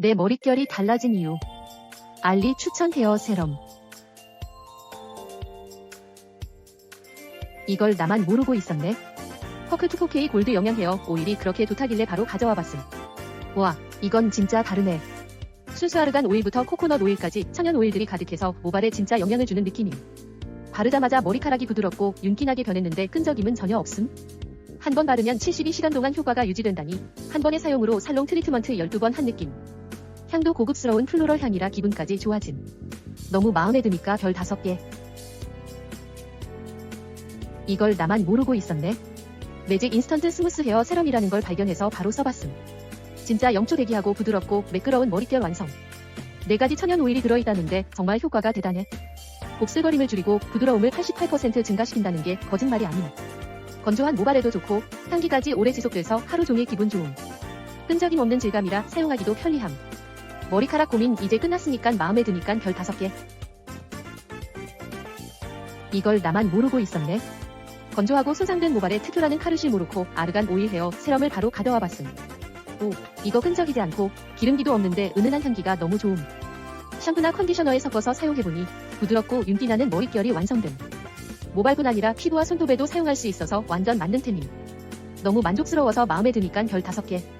내 머릿결이 달라진 이유. 알리 추천 헤어 세럼. 이걸 나만 모르고 있었네. 퍼크2 4K 골드 영양 헤어 오일이 그렇게 좋다길래 바로 가져와 봤음. 와, 이건 진짜 다르네. 순수 아르간 오일부터 코코넛 오일까지 천연 오일들이 가득해서 모발에 진짜 영향을 주는 느낌임. 바르자마자 머리카락이 부드럽고 윤기나게 변했는데 끈적임은 전혀 없음. 한 번 바르면 72시간 동안 효과가 유지된다니 한 번의 사용으로 살롱 트리트먼트 12번 한 느낌. 향도 고급스러운 플로럴 향이라 기분까지 좋아짐. 너무 마음에 드니까 별 5개. 이걸 나만 모르고 있었네. 매직 인스턴트 스무스 헤어 세럼이라는 걸 발견해서 바로 써봤음. 진짜 영초 대기하고 부드럽고 매끄러운 머릿결 완성. 네 가지 천연 오일이 들어있다는데 정말 효과가 대단해. 곱슬거림을 줄이고 부드러움을 88% 증가시킨다는 게 거짓말이 아님. 건조한 모발에도 좋고 향기까지 오래 지속돼서 하루 종일 기분 좋음. 끈적임 없는 질감이라 사용하기도 편리함. 머리카락 고민 이제 끝났으니까 마음에 드니까 별 5개. 이걸 나만 모르고 있었네. 건조하고 손상된 모발에 특효라는 카르실 모로코 아르간 오일 헤어 세럼을 바로 가져와 봤음. 오, 이거 끈적이지 않고 기름기도 없는데 은은한 향기가 너무 좋음. 샴푸나 컨디셔너에 섞어서 사용해보니 부드럽고 윤기나는 머릿결이 완성됨. 모발뿐 아니라 피부와 손톱에도 사용할 수 있어서 완전 만능템임. 너무 만족스러워서 마음에 드니까 별 5개.